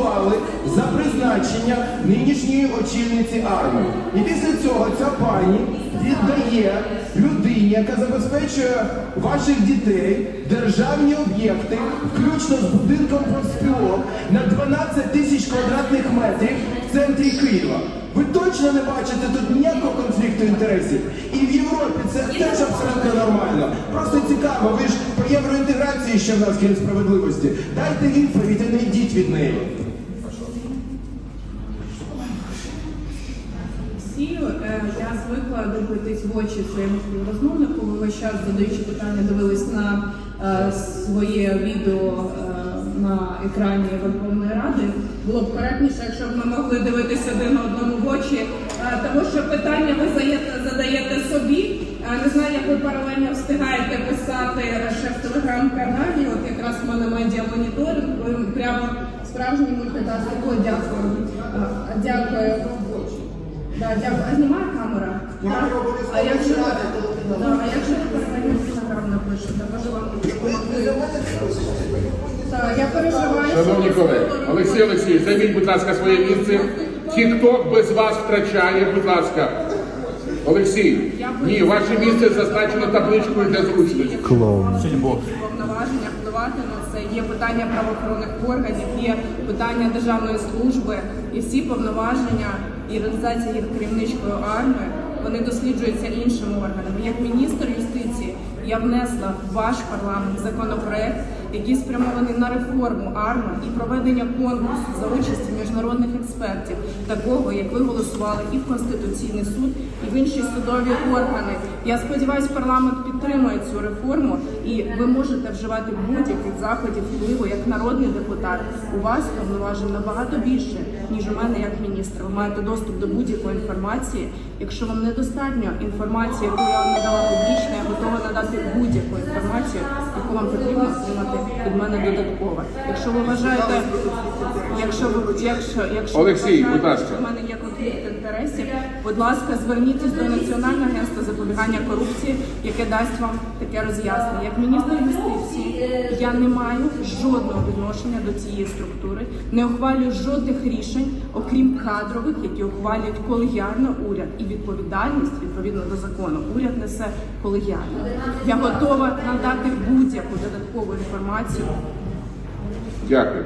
проголосували за призначення нинішньої очільниці армії. І після цього ця пані віддає людині, яка забезпечує ваших дітей державні об'єкти, включно з будинком профспілок на 12 тисяч квадратних метрів в центрі Києва. Ви точно не бачите тут ніякого конфлікту інтересів. І в Європі це теж абсолютно нормально. Просто цікаво, ви ж по євроінтеграції ще в нас крім справедливості. Дайте відповідь, а не йдіть від неї. Е, я звикла дивитись в очі своєму співрозмовнику. Ви весь час задаючи питання, дивились на е, своє відео е, на екрані Верховної Ради. Було б коректніше, якщо б ми могли дивитися один одному в очі, е, тому що питання ви задаєте, собі. Е, Не знаю, як ви паралельно встигаєте писати ще в телеграм-каналі. От якраз в мене медіа моніторинг. Ви прямо справжній мультитаскер. О, дякую. Е, Дякую. Да, дякую. А знімає камера? Так. А якщо ви паралельно інстаграм напишете, може вам допомогти? Так, я переживаю. Шановні колеги, Олексій Олексій, займіть, будь ласка, своє місце. Ті, хто без вас втрачає, будь ласка. Олексій, ні, ваше місце зазначено табличкою для зручності. повноваження впливати на це. Є питання правоохоронних органів, є питання державної служби і всі повноваження і реалізація їх керівничкою армії. Вони досліджуються іншими органами. Як міністр юстиції я внесла в ваш парламент законопроект, який спрямований на реформу армії і проведення конкурсу за участі міжнародних експертів, такого як ви голосували і в Конституційний суд, і в інші судові органи. Я сподіваюся, парламент підтримує цю реформу, і ви можете вживати будь-яких заходів впливу як народний депутат. У вас повноважень набагато більше ніж у мене як міністра. Ви маєте доступ до будь-якої інформації. Якщо вам недостатньо інформації, яку я вам надала публічно, я готова надати будь-яку інформацію, яку вам потрібно отримати від мене додатково. Якщо ви вважаєте, якщо ви якщо, якщо ви вважаєте, будь ласка. що в мене є інтересів, будь ласка, зверніться до Національного агентства запобігання корупції, яке дасть вам таке роз'яснення. Як міністр юстиції я не маю жодного відношення до цієї структури, не ухвалюю жодних рішень, окрім кадрових, які ухвалюють колегіально уряд і відповідальність відповідно до закону. Уряд несе колегіально. Я готова надати будь-яку додаткову інформацію Дякую.